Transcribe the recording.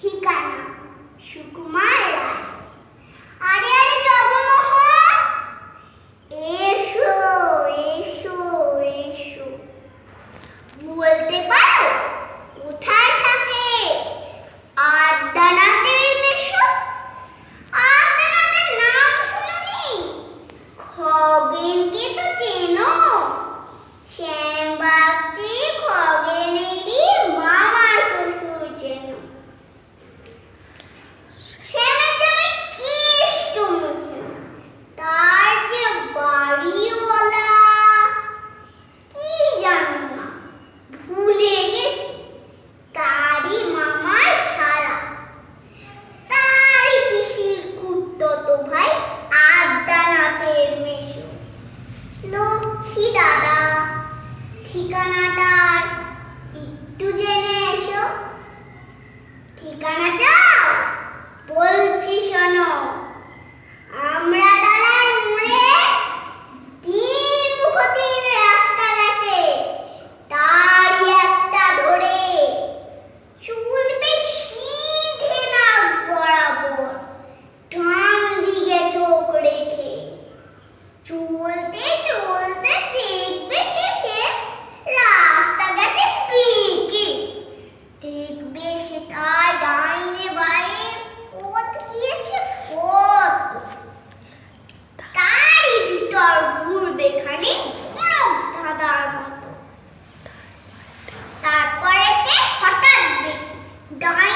ठिकाणा शुकुमार position dying.